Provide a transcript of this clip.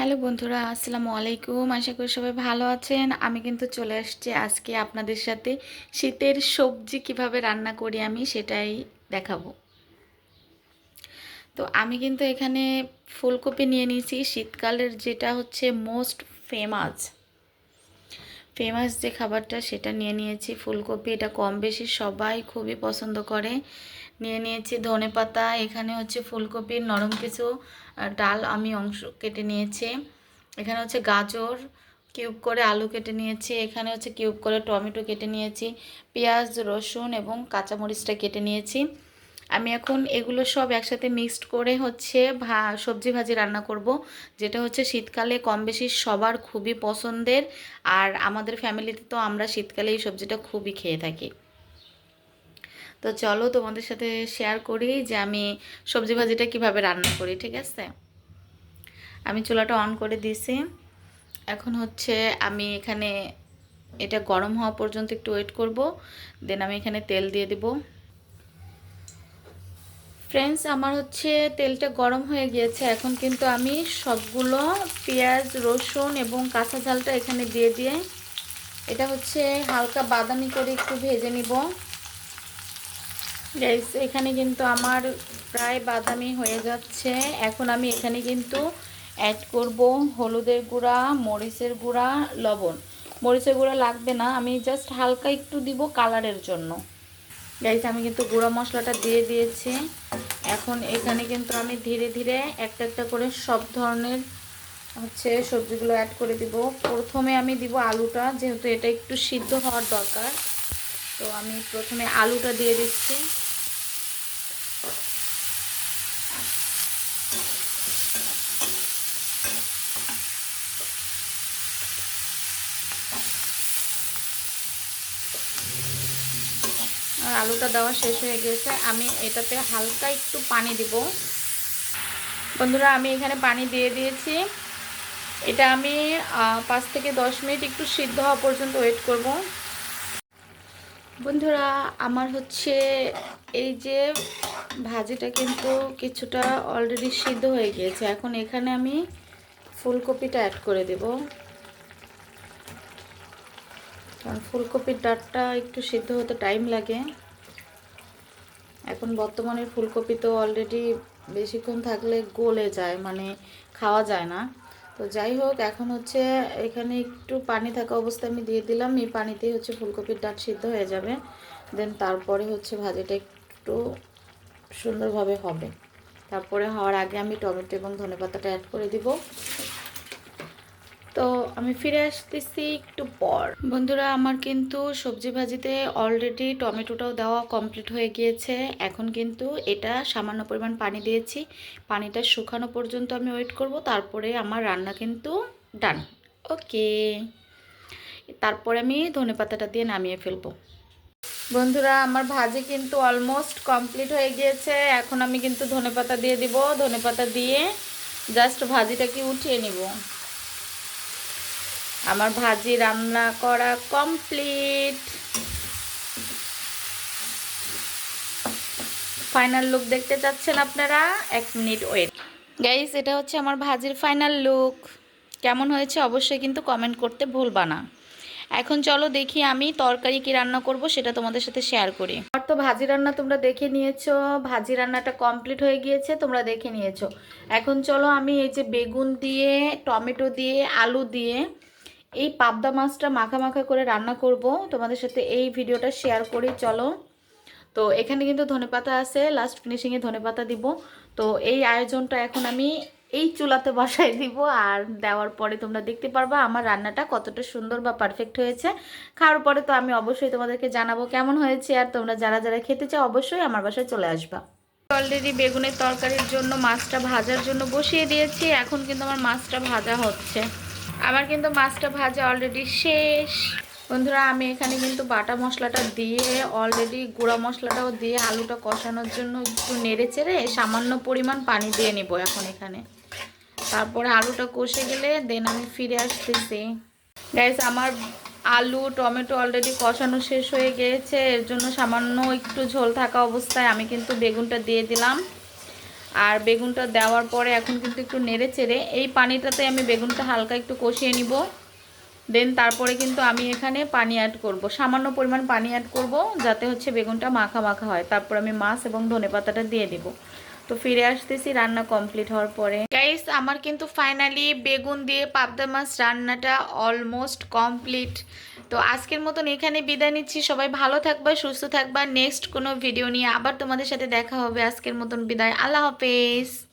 Hello বন্ধুরা, আসসালামু আলাইকুম। আশা করি সবাই ভালো আছেন। আমি কিন্তু চলে আসছি আজকে আপনাদের সাথে শীতের সবজি কীভাবে রান্না করি আমি সেটাই দেখাবো। তো আমি কিন্তু এখানে ফুলকপি নিয়ে নিয়েছি। শীতকালের যেটা হচ্ছে মোস্ট ফেমাস ফেমাস যে খাবারটা সেটা নিয়ে নিয়েছি। ফুলকপি এটা কম বেশি সবাই খুবই পছন্দ করে। নিয়ে নিয়েছি ধনে পাতা, এখানে হচ্ছে ফুলকপির নরম কিছু ডাল আমি অংশ কেটে নিয়েছি। এখানে হচ্ছে গাজর কিউব করে আলু কেটে নিয়েছি, এখানে হচ্ছে কিউব করে টমেটো কেটে নিয়েছি, পেঁয়াজ, রসুন এবং কাঁচামরিচটা কেটে নিয়েছি। আমি এখন এগুলো সব একসাথে মিক্সড করে হচ্ছে ভা, সবজি ভাজি রান্না করব, যেটা হচ্ছে শীতকালে কম বেশি সবার খুবই পছন্দের, আর আমাদের ফ্যামিলিতে তো আমরা শীতকালে এই সবজিটা খুবই খেয়ে থাকি। তো চলো তোমাদের সাথে শেয়ার করি যে আমি সবজি ভাজিটা কীভাবে রান্না করি, ঠিক আছে? আমি চুলাটা অন করে দিয়েছি। এখন হচ্ছে আমি এখানে এটা গরম হওয়া পর্যন্ত একটু ওয়েট করব দেন আমি এখানে তেল দিয়ে দিব। ফ্রেন্ডস আমার হচ্ছে তেলটা গরম হয়ে গিয়েছে। এখন কিন্তু আমি সবগুলো পেঁয়াজ, রসুন এবং কাঁচা ঝালটা এখানে দিয়ে দিয়ে এটা হচ্ছে হালকা বাদামি করে একটু ভেজে নিব। গাইস এখানে কিন্তু আমার প্রায় বাদামি হয়ে যাচ্ছে। এখন আমি এখানে কিন্তু অ্যাড করব হলুদের গুঁড়া, মরিচের গুঁড়া, লবণ। মরিচের গুঁড়া লাগবে না, আমি জাস্ট হালকা একটু দিব কালারের জন্য। গাইস আমি কিন্তু গুঁড়া মশলাটা দিয়ে দিয়েছি। এখন এখানে কিন্তু আমি ধীরে ধীরে একটা একটা করে সব ধরনের হচ্ছে সবজিগুলো অ্যাড করে দিব। প্রথমে আমি দিব আলুটা, যেহেতু এটা একটু সিদ্ধ হওয়ার দরকার। তো আমি প্রথমে আলুটা দিয়ে দিচ্ছি। আলুটা দেওয়া শেষ হয়ে গেছে আমি এটাতে হালকা একটু পানি দিব। বন্ধুরা, আমি এখানে পানি দিয়ে দিয়েছি। এটা আমি পাঁচ থেকে দশ মিনিট একটু সিদ্ধ হওয়া পর্যন্ত ওয়েট করব। বন্ধুরা, আমার হচ্ছে এই যে ভাজিটা কিন্তু কিছুটা অলরেডি সিদ্ধ হয়ে গিয়েছে। এখন এখানে আমি ফুলকপিটা অ্যাড করে দেব। কারণ ফুলকপির ডাঁটটা একটু সিদ্ধ হতে টাইম লাগে। এখন বর্তমানে ফুলকপি তো অলরেডি বেশিক্ষণ থাকলে গলে যায় মানে খাওয়া যায় না। তো যাই হোক, এখন হচ্ছে এখানে একটু পানি থাকা অবস্থায় আমি দিয়ে দিলাম। এই পানিতেই হচ্ছে ফুলকপির ডাট সিদ্ধ হয়ে যাবে। দেন তারপরে হচ্ছে ভাজিটা একটু সুন্দরভাবে হবে। তারপরে হওয়ার আগে আমি টমেটো এবং ধনেপাতাটা অ্যাড করে দিব। তো আমি ফিরে আসতেছি একটু পর। বন্ধুরা, আমার কিন্তু সবজি ভাজিতে অলরেডি টমেটোটাও দেওয়া কমপ্লিট হয়ে গিয়েছে। এখন কিন্তু এটা সামান্য পরিমাণ পানি দিয়েছি। পানিটা শুকানো পর্যন্ত আমি ওয়েট করব। তারপরে আমার রান্না কিন্তু ডান ওকে তারপরে আমি ধনেপাতাটা দিয়ে নামিয়ে ফেলব। বন্ধুরা, আমার ভাজি কিন্তু অলমোস্ট কমপ্লিট হয়ে গিয়েছে। এখন আমি কিন্তু ধনেপাতা দিয়ে দিব। ধনেপাতা দিয়ে জাস্ট ভাজিটাকে উঠিয়ে নিব। আমার ভাজি রান্না করা কমপ্লিট ফাইনাল লুক দেখতে চাচ্ছেন আপনারা? এক মিনিট ওয়েট গাইস এটা হচ্ছে আমার ভাজির ফাইনাল লুক কেমন হয়েছে অবশ্যই কিন্তু কমেন্ট করতে ভুলবা না। এখন চলো দেখি আমি তরকারি কি রান্না করব, সেটা তোমাদের সাথে শেয়ার করি। আমার তো ভাজি রান্না তোমরা দেখে নিয়েছো। ভাজি রান্নাটা কমপ্লিট হয়ে গিয়েছে, তোমরা দেখে নিয়েছো। এখন চলো আমি এই যে বেগুন দিয়ে, টমেটো দিয়ে, আলু দিয়ে এই পাবদা মাছটা মাখা মাখা করে রান্না করব। তোমাদের সাথে এই ভিডিওটা শেয়ার করি, চলো। তো এখানে কিন্তু ধনেপাতা আছে লাস্ট ফিনিশিংয়ে ধনেপাতা দিব। তো এই আয়োজনটা এখন আমি এই চুলাতে বসাই দিব আর দেওয়ার পরে তোমরা দেখতে পারবা আমার রান্নাটা কতটা সুন্দর বা পারফেক্ট হয়েছে। খাওয়ার পরে তো আমি অবশ্যই তোমাদেরকে জানাব কেমন হয়েছে আর তোমরা যারা যারা খেতে চাও অবশ্যই আমার বাসায় চলে আসবা। অলরেডি বেগুনের তরকারির জন্য মাছটা ভাজার জন্য বসিয়ে দিয়েছি, এখন কিন্তু আমার মাছটা ভাজা হচ্ছে। আমার কিন্তু মাছটা ভাজা অলরেডি শেষ। বন্ধুরা, আমি এখানে কিন্তু বাটা মশলাটা দিয়ে অলরেডি গুঁড়া মশলাটাও দিয়ে আলুটা কষানোর জন্য একটু নেড়ে চেড়ে সামান্য পরিমাণ পানি দিয়ে নিব এখন এখানে। তারপরে আলুটা কষে গেলে দেন আমি ফিরে আসতেছি। গ্যাস আমার আলু, টমেটো অলরেডি কষানো শেষ হয়ে গিয়েছে এর জন্য সামান্য একটু ঝোল থাকা অবস্থায় আমি কিন্তু বেগুনটা দিয়ে দিলাম। আর বেগুনটা দেওয়ার পরে এখন কিন্তু একটু নেড়ে চেড়ে এই পানিটাতে আমি বেগুনটা হালকা একটু কষিয়ে নিব। দেন তারপরে কিন্তু আমি এখানে পানি অ্যাড করব। সামান্য পরিমাণ পানি অ্যাড করব যাতে হচ্ছে বেগুনটা মাখা মাখা হয়। তারপর আমি মাছ এবং ধনে পাতাটা দিয়ে দিব। তো ফিরে আসতেছি রান্না কমপ্লিট হওয়ার পরে। আমার কিন্তু ফাইনালি বেগুন দিয়ে পাবদা মাছ রান্নাটা অলমোস্ট কমপ্লিট তো আজকের মতন এখানে বিদায় নিচ্ছি। সবাই ভালো থাকবা, সুস্থ থাকবা। নেক্সট কোনো ভিডিও নিয়ে আবার তোমাদের সাথে দেখা হবে। আজকের মতন বিদায়। আল্লাহ হাফেজ।